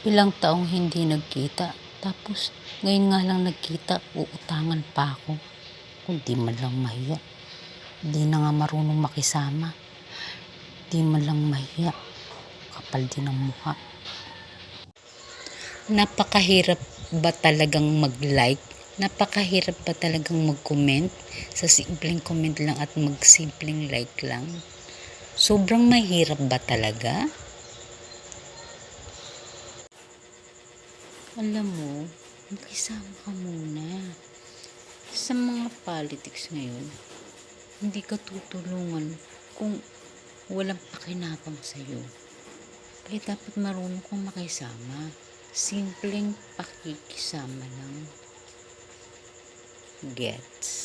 Ilang taong hindi nagkita. Tapos, ngayon nga lang nagkita, uutangan pa ako. Kung di man lang mahiya. Di na nga marunong makisama. Di man lang mahiya. Kapal din ang mukha. Napakahirap ba talagang mag-like? Napakahirap ba talagang mag-comment? Sa simpleng comment lang at mag-simpleng like lang? Sobrang mahirap ba talaga? Alam mo, makisama ka muna. Sa mga politics ngayon, hindi ka tutulungan kung walang pakinabang sa'yo. Kaya dapat marunong kang makisama. Simpleng pakikisama lang. Gets.